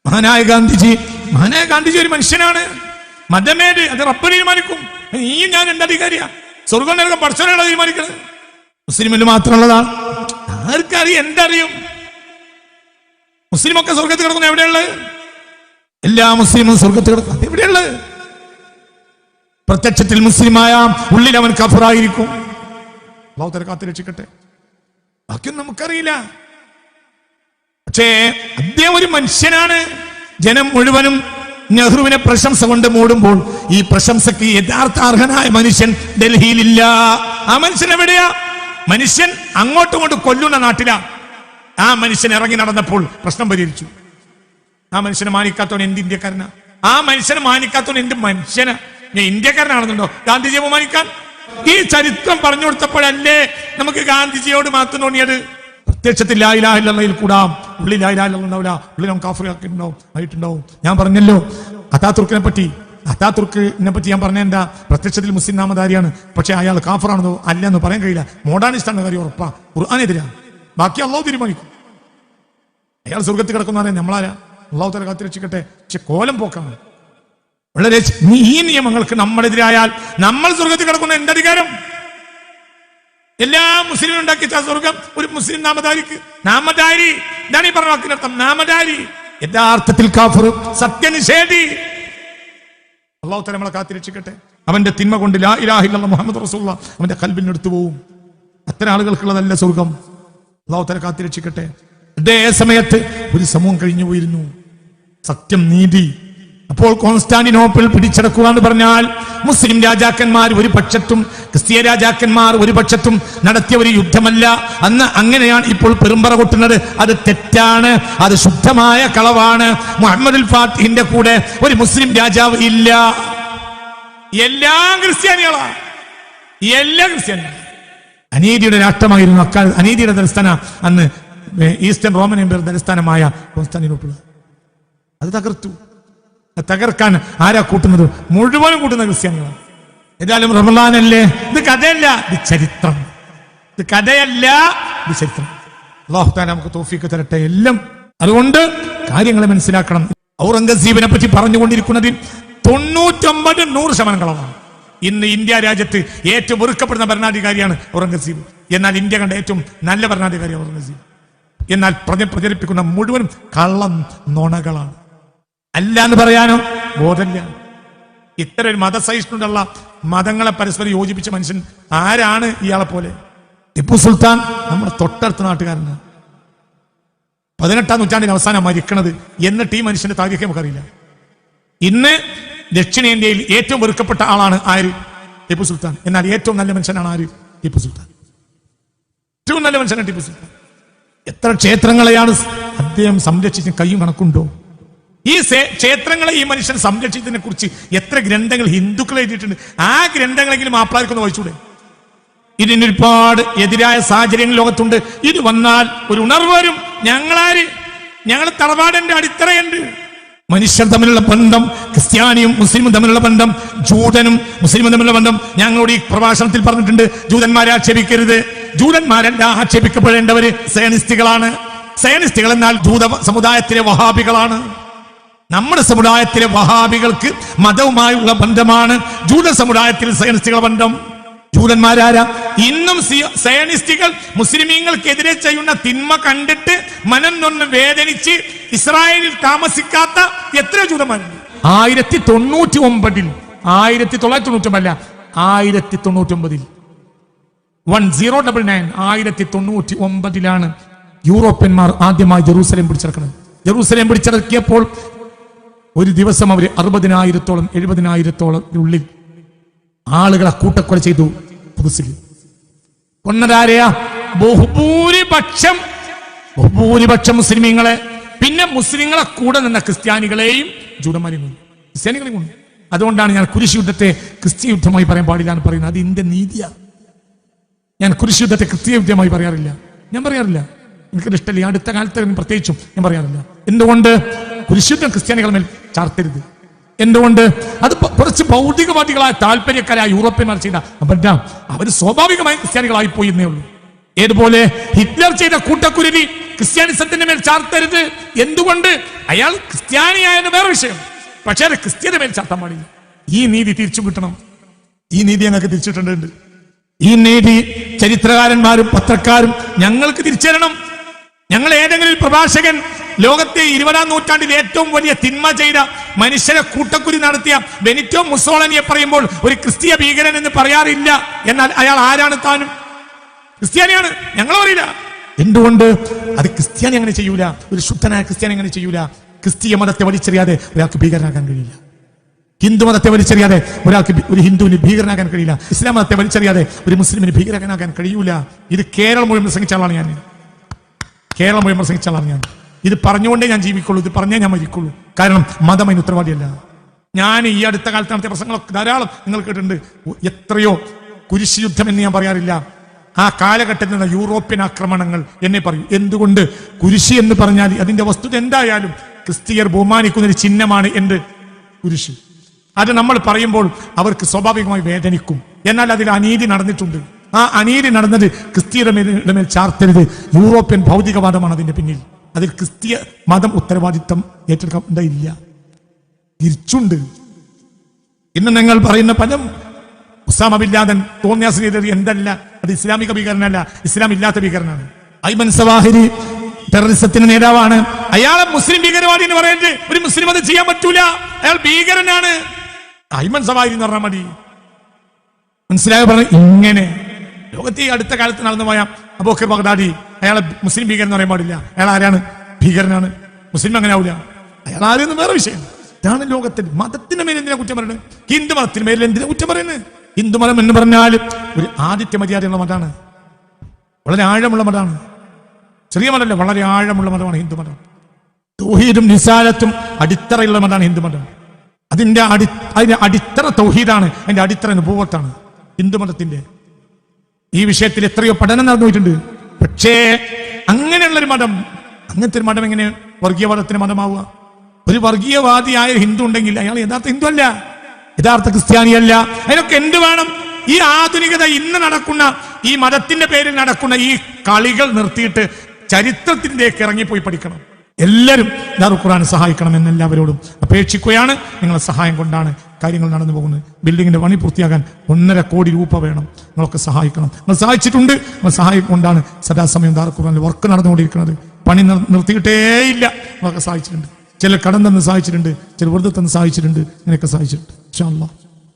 മഹാനായ ഗാന്ധിജി മഹാനായ ഗാന്ധിജി ഒരു മനുഷ്യനാണ്. മതമേത് അത് റബ്ബ് തീരുമാനിക്കും. നീയും ഞാൻ എന്റെ അധികാരിയാ. സ്വർഗം നരകം പഠിച്ചവരാണ് തീരുമാനിക്കുന്നത്. മുസ്ലിമിൽ മാത്രമുള്ളതാണ്. ആർക്കറിയും എന്തറിയും? മുസ്ലിമൊക്കെ സ്വർഗത്തിൽ കിടക്കുന്ന എവിടെയുള്ളത് എല്ലാ മുസ്ലിമും സ്വർഗത്തിൽ കിടക്കും. എവിടെയുള്ളത്? പ്രത്യക്ഷത്തിൽ മുസ്ലിമായ ഉള്ളിൽ അവൻ കഫറായിരിക്കും. അള്ളാഹുത്തര കാത്തു രക്ഷിക്കട്ടെ. ബാക്കിയൊന്നും നമുക്കറിയില്ല. പക്ഷേ അദ്ദേഹം ഒരു മനുഷ്യനാണ്. ജനം മുഴുവനും നെഹ്റുവിനെ പ്രശംസ കൊണ്ട് മൂടുമ്പോൾ ഈ പ്രശംസക്ക് യഥാർത്ഥ അർഹനായ മനുഷ്യൻ ഡൽഹിയിലില്ല. ആ മനുഷ്യൻ എവിടെയാ? മനുഷ്യൻ അങ്ങോട്ടും ഇങ്ങോട്ടും കൊല്ലുന്ന നാട്ടിലാ. ആ മനുഷ്യൻ ഇറങ്ങി നടന്നപ്പോൾ പ്രശ്നം പരിഹരിച്ചു. ആ മനുഷ്യനെ മാനിക്കാത്തവൻ എന്ത് ഇന്ത്യക്കാരനാ? ആ മനുഷ്യനെ മാനിക്കാത്തവൻ എന്ത് മനുഷ്യനാ? ഞാൻ ഇന്ത്യക്കാരനാണെന്നുണ്ടോ? ഗാന്ധിജിയെ ബഹുമാനിക്കാൻ ഈ ചരിത്രം പറഞ്ഞു കൊടുത്തപ്പോഴല്ലേ നമുക്ക് ഗാന്ധിജിയോട് മാത്രം തോന്നിയത്? പ്രത്യക്ഷത്തിൽ ലായിലാഹില്ലയിൽ കൂടാം. ഉള്ളിൽ ലായിലാഹില്ലുണ്ടാവില്ല ഉള്ളിൽ നമുക്ക് കാഫിറാക്കിയിട്ടുണ്ടാവും ആയിട്ടുണ്ടാവും. ഞാൻ പറഞ്ഞല്ലോ. അതാതുർക്കിനെ പറ്റി. അതാതുർക്കിനെ പറ്റി ഞാൻ പറഞ്ഞ എന്താ? പ്രത്യക്ഷത്തിൽ മുസ്ലിം നാമധാരിയാണ്. പക്ഷെ അയാൾ കാഫറാണെന്നോ അല്ല എന്ന് പറയാൻ കഴിയില്ല. മോഡാണിസ്റ്റാണ് കാര്യം ഉറപ്പാ. ഖുർആാനെതിരാണ് ബാക്കി അള്ളാഹു തീരുമാനിക്കും. അയാൾ സ്വർഗത്തിൽ കിടക്കുന്ന നമ്മളാരാ? അള്ളാഹു തല കാത്തിരക്ഷിക്കട്ടെ. പക്ഷെ കോലം പോക്കാണ്. വളരെ ഈ നിയമങ്ങൾക്ക് നമ്മളെതിരായാൽ നമ്മൾ സ്വർഗത്തിൽ കിടക്കുന്ന എന്റെ അധികാരം? എല്ലാ മുസ്ലിം ഉണ്ടാക്കിയ സ്വർഗം ഒരു മുസ്ലിം നാമധാരിക്ക്. നാമധാരി. ഇതാണ് ഈ പറഞ്ഞ വാക്കിനർത്ഥം നാമധാരി. യഥാർത്ഥത്തിൽ കാഫർ സത്യനിഷേധി. അള്ളാഹു തല നമ്മളെ കാത്തിരക്ഷിക്കട്ടെ. അവന്റെ തിന്മ കൊണ്ട് ലാ മുഹമ്മദ് റസൂള്ള അവന്റെ കൽബിനെടുത്തു പോവും. അത്തരം ആളുകൾക്കുള്ളതല്ല സ്വർഗം. അള്ളാഹു തല കാത്തിരക്ഷിക്കട്ടെ. അതേ സമയത്ത് ഒരു സമൂഹം കഴിഞ്ഞു പോയിരുന്നു സത്യം നീതി. അപ്പോൾ കോൺസ്റ്റാന്റിനോപ്പിൾ പിടിച്ചടക്കുക എന്ന് പറഞ്ഞാൽ മുസ്ലിം രാജാക്കന്മാർ ഒരു പക്ഷത്തും ക്രിസ്തീയ രാജാക്കന്മാർ ഒരു പക്ഷത്തും നടത്തിയ ഒരു യുദ്ധമല്ല. അന്ന് അങ്ങനെയാണ് ഇപ്പോൾ പെരുമ്പറ കൊട്ടുന്നത്. അത് തെറ്റാണ്. അത് ശുദ്ധമായ കളവാണ്. മുഹമ്മദ് ഫാത്തിഹിന്റെ കൂടെ ഒരു മുസ്ലിം രാജാവ് ഇല്ല. എല്ലാം ക്രിസ്ത്യാനികളാണ് എല്ലാ ക്രിസ്ത്യാനി അനീതിയുടെ രാഷ്ട്രമായിരുന്നു അക്കാലത്ത് അനീതിയുടെ തലസ്ഥാന അന്ന് ഈസ്റ്റേൺ റോമൻ എംപയർ തലസ്ഥാനമായ കോൺസ്റ്റാന്റിനോപ്പിൾ. അത് തകർത്തു. തകർക്കാൻ ആരാ കൂട്ടുന്നത്? മുഴുവനും കൂട്ടുന്ന ക്രിസ്ത്യാനികളാണ്. ഏതായാലും റമലാനല്ലേ ഇത് കഥയല്ല ഇത് ചരിത്രം. ഇത് കഥയല്ല ഇത് ചരിത്രം. അള്ളാഹുത്താൻ നമുക്ക് തോഫിക്ക് തരട്ടെ എല്ലാം. അതുകൊണ്ട് കാര്യങ്ങളെ മനസ്സിലാക്കണം. ഔറംഗസീബിനെ പറ്റി പറഞ്ഞുകൊണ്ടിരിക്കുന്നതിൽ തൊണ്ണൂറ്റൊമ്പത് നൂറ് ശതമാനം കളവാണ് ഇന്ന് ഇന്ത്യ രാജ്യത്ത് ഏറ്റവും വെറുക്കപ്പെടുന്ന ഭരണാധികാരിയാണ് ഔറംഗസീബ്. എന്നാൽ ഇന്ത്യ കണ്ട ഏറ്റവും നല്ല ഭരണാധികാരിയാണ് ഔറംഗസീബ്. എന്നാൽ പ്രച പ്രചരിപ്പിക്കുന്ന മുഴുവനും കള്ളം നുണകളാണ്. അല്ല എന്ന് പറയാനോ? ബോധമില്ല. ഇത്തരം ഒരു മതസഹിഷ്ണുള്ള മതങ്ങളെ പരസ്പരം യോജിപ്പിച്ച മനുഷ്യൻ ആരാണ് ഇയാളെ പോലെ? ടിപ്പു സുൽത്താൻ നമ്മുടെ തൊട്ടടുത്ത നാട്ടുകാരനാണ്. പതിനെട്ടാം നൂറ്റാണ്ടിന് അവസാനം മരിക്കണത് എന്നിട്ട് ഈ മനുഷ്യന്റെ താരിഖ്യം നമുക്കറിയില്ല. ഇന്ന് ദക്ഷിണേന്ത്യയിൽ ഏറ്റവും വെറുക്കപ്പെട്ട ആളാണ് ആര്? ടിപ്പു സുൽത്താൻ. എന്നാൽ ഏറ്റവും നല്ല മനുഷ്യനാണ് ആര്? ടിപ്പു സുൽത്താൻ. ഏറ്റവും നല്ല മനുഷ്യനാണ് ടിപ്പു സുൽത്താൻ. എത്ര ക്ഷേത്രങ്ങളെയാണ് അദ്ദേഹം സംരക്ഷിച്ച് കയ്യും കണക്കുണ്ടോ? ഈ ക്ഷേത്രങ്ങളെ ഈ മനുഷ്യൻ സംരക്ഷിച്ചതിനെ കുറിച്ച് എത്ര ഗ്രന്ഥങ്ങൾ ഹിന്ദുക്കൾ എഴുതിയിട്ടുണ്ട്. ആ ഗ്രന്ഥങ്ങളെങ്കിലും മാപ്പിളാർക്കൊന്ന് വായിച്ചൂടെ ഇതിന് ഒരുപാട് എതിരായ സാഹചര്യങ്ങൾ ലോകത്തുണ്ട്. ഇത് വന്നാൽ ഒരു ഉണർവ് വരും. ഞങ്ങളാര്? ഞങ്ങൾ തറവാടിന്റെ അടിത്തറയുണ്ട്. മനുഷ്യർ തമ്മിലുള്ള ബന്ധം ക്രിസ്ത്യാനിയും മുസ്ലിമും തമ്മിലുള്ള ബന്ധം ജൂതനും മുസ്ലിമും തമ്മിലുള്ള ബന്ധം ഞങ്ങളോട് ഈ പ്രഭാഷണത്തിൽ പറഞ്ഞിട്ടുണ്ട്. ജൂതന്മാരെ ആക്ഷേപിക്കരുത്. ജൂതന്മാരല്ല ആക്ഷേപിക്കപ്പെടേണ്ടവര് സയനിസ്റ്റുകളാണ് സയനിസ്റ്റുകൾ എന്നാൽ ജൂത സമുദായത്തിലെ വഹാബികളാണ്. നമ്മുടെ സമുദായത്തിലെ വഹാബികൾക്ക് മതവുമായുള്ള ബന്ധമാണ്. ജൂത സമുദായത്തിൽ സയനിസ്റ്റുകളുടെ ബന്ധം. ജൂതന്മാരാരാ? ഇന്നും സയനിസ്റ്റുകൾ മുസ്ലിമീങ്ങൾക്കെതിരെ ചെയ്യുന്ന തിന്മ കണ്ടിട്ട് മനം നൊന്ന് വേദനിച്ച് ഇസ്രായേലിൽ താമസിക്കാത്ത എത്ര ജൂതന്മാരുണ്ട്? ആയിരത്തി തൊണ്ണൂറ്റി ഒമ്പതിൽ ആയിരത്തി തൊള്ളായിരത്തി തൊണ്ണൂറ്റി ഒമ്പതല്ല ആയിരത്തി തൊണ്ണൂറ്റി ഒമ്പതിൽ വൺ സീറോ ഡബിൾ നയൻ ആയിരത്തി തൊണ്ണൂറ്റി ഒമ്പതിലാണ് യൂറോപ്യന്മാർ ആദ്യമായി ജെറൂസലേം പിടിച്ചെടുക്കുന്നത് ജെറൂസലേം പിടിച്ചടക്കിയപ്പോൾ ഒരു ദിവസം അവർ അറുപതിനായിരത്തോളം എഴുപതിനായിരത്തോളം ഉള്ളിൽ ആളുകളെ കൂട്ടക്കൊല ചെയ്തു പുതുസിൽ. കൊന്നതാരെയാ ബഹുഭൂരിപക്ഷം ബഹുഭൂരിപക്ഷം മുസ്ലിമീങ്ങളെ പിന്നെ മുസ്ലിങ്ങളെ കൂടെ നിന്ന ക്രിസ്ത്യാനികളെയും ജൂതന്മാരെയും കൊന്നു. ക്രിസ്ത്യാനികളെയും അതുകൊണ്ടാണ് ഞാൻ കുരിശ് യുദ്ധത്തെ ക്രിസ്ത്യ യുദ്ധമായി പറയാൻ പാടില്ല എന്ന് പറയുന്നത്. അത് ഇന്ത്യ നീതിയാണ് ഞാൻ കുരിശ് യുദ്ധത്തെ ക്രിസ്ത്യ യുദ്ധമായി പറയാറില്ല. ഞാൻ പറയാറില്ല. എനിക്കത് ഇഷ്ടമില്ല അടുത്ത കാലത്ത് പ്രത്യേകിച്ചും ഞാൻ പറയാറില്ല. എന്തുകൊണ്ട്? കുരിശുദ്ധം ക്രിസ്ത്യാനികൾ മേൽ ചാർത്തരുത്. എന്തുകൊണ്ട്? അത് കുറച്ച് ഭൗതികവാദികളായ താല്പര്യക്കാരായ യൂറോപ്യന്മാർ ചെയ്ത അബദ്ധം അവർ സ്വാഭാവികമായി ക്രിസ്ത്യാനികളായി പോയി എന്നേ ഉള്ളൂ. ഏതുപോലെ? ഹിറ്റ്ലർ ചെയ്ത കൂട്ടക്കുരുതി ക്രിസ്ത്യാനിസത്തിന്റെ മേൽ ചാർത്തരുത്. എന്തുകൊണ്ട്? അയാൾ ക്രിസ്ത്യാനിയായെന്ന് വേറെ വിഷയം. പക്ഷേ അത് ക്രിസ്ത്യന്റെ മേൽ ചാർത്താൻ പാടില്ല. ഈ നീതി തിരിച്ചു കിട്ടണം. ഈ നീതി ഞങ്ങൾക്ക് തിരിച്ചിട്ടുണ്ട്. ഈ നീതി ചരിത്രകാരന്മാരും പത്രക്കാരും ഞങ്ങൾക്ക് തിരിച്ചു തരണം ഞങ്ങൾ ഏതെങ്കിലും പ്രഭാഷകൻ ലോകത്തെ ഇരുപതാം നൂറ്റാണ്ടിൽ ഏറ്റവും വലിയ തിന്മ ചെയ്ത മനുഷ്യരെ കൂട്ടക്കുരി നടത്തിയ ബെനിറ്റോ മുസോളനിയെ പറയുമ്പോൾ ഒരു ക്രിസ്തീയ ഭീകരൻ എന്ന് പറയാറില്ല. എന്നാൽ അയാൾ ആരാണ് താനും? ക്രിസ്ത്യാനിയാണ്. ഞങ്ങൾ പറയില്ല എന്തുകൊണ്ട് അത് ക്രിസ്ത്യാനി അങ്ങനെ ചെയ്യൂല? ഒരു ശുദ്ധനായ ക്രിസ്ത്യാനി അങ്ങനെ ചെയ്യൂല? ക്രിസ്തീയ മതത്തെ വലിച്ചെറിയാതെ ഒരാൾക്ക് ഭീകരനാകാൻ കഴിയില്ല. ഹിന്ദു മതത്തെ വലിച്ചെറിയാതെ ഒരാൾക്ക് ഒരു ഹിന്ദുവിന് ഭീകരനാകാൻ കഴിയില്ല. ഇസ്ലാം മതത്തെ വലിച്ചെറിയാതെ ഒരു മുസ്ലിമിന് ഭീകരനാകാൻ കഴിയൂല. ഇത് കേരളം മുഴുവൻ പ്രസംഗിച്ച ആളാണ് ഞാൻ കേരളം മുഴുവൻ പ്രസംഗിച്ച ആളാണ് ഞാൻ ഇത് പറഞ്ഞുകൊണ്ടേ ഞാൻ ജീവിക്കുള്ളൂ ഇത് പറഞ്ഞേ ഞാൻ മരിക്കുള്ളൂ. കാരണം മതം അതിന് ഉത്തരവാദിയല്ല. ഞാൻ ഈ അടുത്ത കാലത്ത് നടത്തിയ പ്രസംഗങ്ങളൊക്കെ ധാരാളം നിങ്ങൾ കേട്ടിട്ടുണ്ട്. എത്രയോ കുരിശ് യുദ്ധം എന്ന് ഞാൻ പറയാറില്ല. ആ കാലഘട്ടത്തിൽ നിന്ന് യൂറോപ്യൻ ആക്രമണങ്ങൾ എന്നെ പറയും. എന്തുകൊണ്ട് കുരിശ് എന്ന് പറഞ്ഞാൽ അതിന്റെ വസ്തുത എന്തായാലും ക്രിസ്തീയർ ബഹുമാനിക്കുന്ന ഒരു ചിഹ്നമാണ് എന്ത്? കുരിശ്. അത് നമ്മൾ പറയുമ്പോൾ അവർക്ക് സ്വാഭാവികമായി വേദനിക്കും. എന്നാൽ അതിൽ അനീതി നടന്നിട്ടുണ്ട്. ആ അനീതി നടന്നത് ക്രിസ്തീയരുടെ മേൽ ചാർത്തരുത്. യൂറോപ്യൻ ഭൗതികവാദമാണ് അതിന്റെ പിന്നിൽ. അതിൽ ക്രിസ്തീയ മതം ഉത്തരവാദിത്തം ഇല്ല. തിരിച്ചുണ്ട് ഇന്ന് നിങ്ങൾ പറയുന്ന പദം ഉസാമ ബില്ലാദൻ തോന്നിയ ശ്രീധരി എന്തല്ല? അത് ഇസ്ലാമിക ഭീകരനല്ല ഇസ്ലാം ഇല്ലാത്ത ഭീകരനാണ്. ഐമൻ സവാഹിരി ടെററിസത്തിന് നേതാവാണ്. അയാളെ മുസ്ലിം ഭീകരവാദി എന്ന് പറയുന്നത് ഒരു മുസ്ലിം അത് ചെയ്യാൻ പറ്റൂല. അയാൾ ഭീകരനാണ്. ഐമൻ സവാഹിരി എന്ന് പറഞ്ഞാൽ മതി. മനസ്സിലായ? പറഞ്ഞു ഇങ്ങനെ. ലോകത്തെ അടുത്ത കാലത്ത് നടന്നു പോയ അബോക്കർ ബഗ്ദാദി അയാളെ മുസ്ലിം ഭീകരൻ എന്ന് പറയാൻ പാടില്ല. അയാൾ ആരാണ്? ഭീകരനാണ്. മുസ്ലിം അങ്ങനെ ആവില്ല അയാൾ ആരെന്ന് വേറെ വിഷയം. ഇതാണ് ലോകത്തിൽ മതത്തിന്റെ മേൽ എന്തിനാ കുറ്റം പറയുന്നത്? ഹിന്ദു മതത്തിന് മേലെ എന്തിനാ കുറ്റം പറയുന്നത്? ഹിന്ദു മതം എന്ന് പറഞ്ഞാൽ ഒരു ആദിത്യ മര്യാദയുള്ള മതമാണ്. വളരെ ആഴമുള്ള മതമാണ്. ചെറിയ മതമല്ല വളരെ ആഴമുള്ള മതമാണ് ഹിന്ദു മതം. തൗഹീദും നിസാരത്തും അടിത്തറയുള്ള മതമാണ് ഹിന്ദു മതം. അതിന്റെ അടി അതിന്റെ അടിത്തറ തൗഹീദാണ്. അതിന്റെ അടിത്തറ അനുഭവത്താണ് ഹിന്ദു മതത്തിന്റെ. ഈ വിഷയത്തിൽ എത്രയോ പഠനം നടന്നുപോയിട്ടുണ്ട് പക്ഷേ അങ്ങനെയുള്ള ഒരു മതം അങ്ങനത്തെ ഒരു മതം എങ്ങനെ വർഗീയവാദത്തിന് മതമാവുക? ഒരു വർഗീയവാദിയായ ഹിന്ദു ഉണ്ടെങ്കിൽ അയാൾ യഥാർത്ഥ ഹിന്ദു അല്ല യഥാർത്ഥ ക്രിസ്ത്യാനിയല്ല അതിനൊക്കെ എന്ത് വേണം? ഈ ആധുനികത ഇന്ന് നടക്കുന്ന ഈ മതത്തിന്റെ പേരിൽ നടക്കുന്ന ഈ കളികൾ നിർത്തിയിട്ട് ചരിത്രത്തിലേക്ക് ഇറങ്ങിപ്പോയി പഠിക്കണം. എല്ലാവരും സഹായിക്കണം എന്ന് എല്ലാവരോടും അപേക്ഷിക്കുകയാണ്. നിങ്ങളെ സഹായം കൊണ്ടാണ് കാര്യങ്ങൾ നടന്നു പോകുന്നത് ബിൽഡിങ്ങിന്റെ പണി പൂർത്തിയാക്കാൻ ഒന്നര കോടി രൂപ വേണം. നിങ്ങളൊക്കെ സഹായിക്കണം. നിങ്ങൾ സഹായിച്ചിട്ടുണ്ട്. നിങ്ങൾ സഹായിക്കൊണ്ടാണ് സദാസമയം ദാർഖുറാനിൽ വർക്ക് നടന്നുകൊണ്ടിരിക്കുന്നത്. പണി നിർത്തിയിട്ടേയില്ല. നിങ്ങളൊക്കെ സഹായിച്ചിട്ടുണ്ട്. ചില കടം തന്നെ സഹായിച്ചിട്ടുണ്ട്. ചില വെറുതെ തന്നെ സഹായിച്ചിട്ടുണ്ട്. ഇങ്ങനെയൊക്കെ സഹായിച്ചിട്ടുണ്ട്.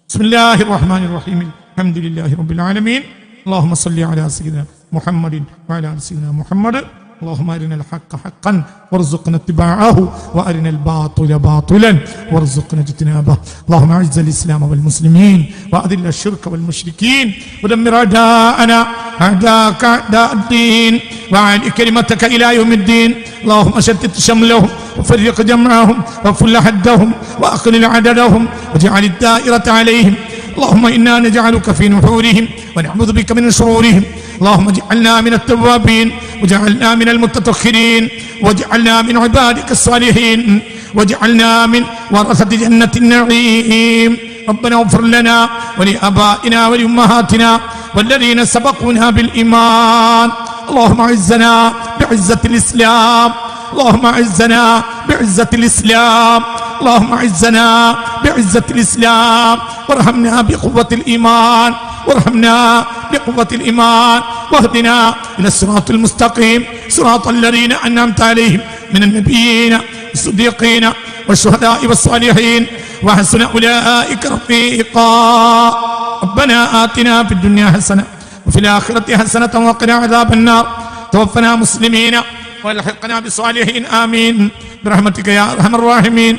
ബിസ്മില്ലാഹിർ അൽഹംദുലില്ലാഹി റബ്ബിൽ ആലമീൻ. അല്ലാഹുമ്മ സല്ലി അലാ സയ്യിദിന മുഹമ്മദിൻ വഅലാ മുഹമ്മദ് اللهم أرنا الحق حقا وارزقنا اتباعه وأرنا الباطل باطلا وارزقنا اجتنابه. اللهم أعز الإسلام والمسلمين وأذل الشرك والمشركين ودمر أعداءنا أعداءك أعداء الدين وعلي كلمتك إلى يوم الدين. اللهم شتت شملهم وفرق جمعهم وفل حدهم وأقلل عددهم واجعل الدائرة عليهم. اللهم إنا نجعلك في نحورهم ونعوذ بك من شرورهم. اللهم اجعلنا من التوابين واجعلنا من المتطهرين واجعلنا من عبادك الصالحين واجعلنا من ورثة جنة النعيم. ربنا اغفر لنا ولآبائنا ولأمهاتنا والذين سبقونا بالإيمان. اللهم أعزنا بعزة الإسلام. اللهم أعزنا بعزة الإسلام. اللهم أعزنا بعزة الإسلام. وارحمنا بقوة الإيمان. وارحمنا بقوة الإيمان. واهدنا إلى الصراط المستقيم. صراط الذين أنعمت عليهم من النبيين الصديقين والشهداء والصالحين. وحسن أولئك رفيقا. ربنا آتنا في الدنيا حسنة وفي الآخرة حسنة وقنا عذاب النار. توفنا مسلمين وألحقنا بالصالحين آمين. برحمتك يا أرحم الراحمين.